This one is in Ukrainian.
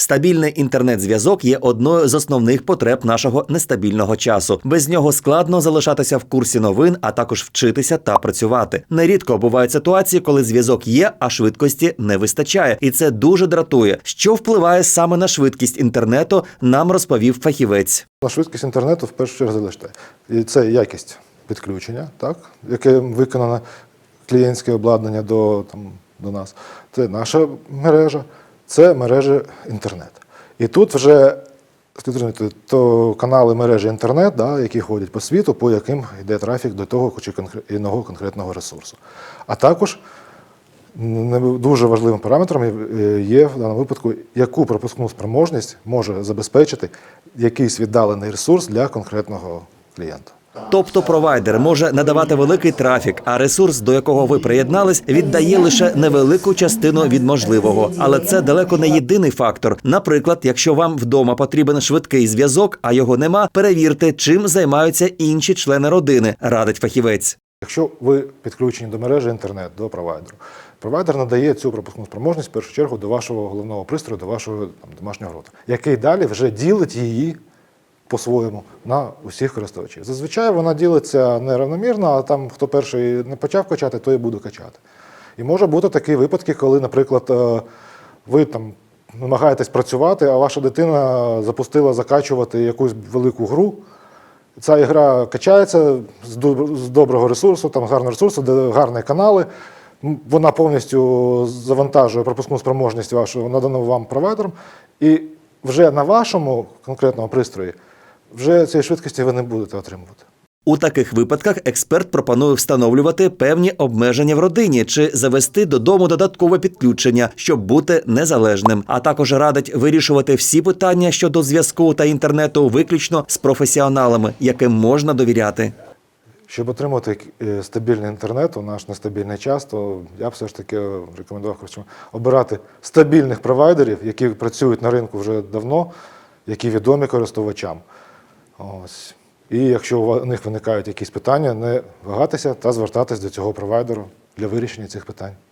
Стабільний інтернет-зв'язок є одною з основних потреб нашого нестабільного часу. Без нього складно залишатися в курсі новин, а також вчитися та працювати. Нерідко бувають ситуації, коли зв'язок є, а швидкості не вистачає, і це дуже дратує. Що впливає саме на швидкість інтернету, нам розповів фахівець. На швидкість інтернету в першу чергу залиште. І це якість підключення, так, яке виконане клієнтське обладнання до, там, до нас. Це наша мережа, це мережа інтернет. І тут вже то канали мережі інтернет, да, які ходять по світу, по яким йде трафік до того чи іного конкретного ресурсу. А також дуже важливим параметром є в даному випадку, яку пропускну спроможність може забезпечити якийсь віддалений ресурс для конкретного клієнта. Тобто провайдер може надавати великий трафік, а ресурс, до якого ви приєднались, віддає лише невелику частину від можливого. Але це далеко не єдиний фактор. Наприклад, якщо вам вдома потрібен швидкий зв'язок, а його нема, перевірте, чим займаються інші члени родини, радить фахівець. Якщо ви підключені до мережі інтернет, до провайдеру, провайдер надає цю пропускну спроможність в першу чергу до вашого головного пристрою, до вашого там, домашнього роутера, який далі вже ділить її по-своєму на усіх користувачів. Зазвичай вона ділиться неравномірно, а там хто перший не почав качати, той і буде качати. І може бути такі випадки, коли, наприклад, е, ви там намагаєтесь працювати, а ваша дитина запустила закачувати якусь велику гру. Ця ігра качається з доб- з доброго ресурсу, там гарного ресурсу, де гарні канали. Вона повністю завантажує пропускну спроможність вашу надану вам провайдером. І вже на вашому конкретному пристрої вже цієї швидкості ви не будете отримувати. У таких випадках експерт пропонує встановлювати певні обмеження в родині чи завести додому додаткове підключення, щоб бути незалежним. А також радить вирішувати всі питання щодо зв'язку та інтернету виключно з професіоналами, яким можна довіряти. Щоб отримати е, стабільний інтернет у наш нестабільний час, то я б все ж таки рекомендував обирати стабільних провайдерів, які працюють на ринку вже давно, які відомі користувачам. Ось. І якщо у них виникають якісь питання, не вагатися та звертатись до цього провайдеру для вирішення цих питань.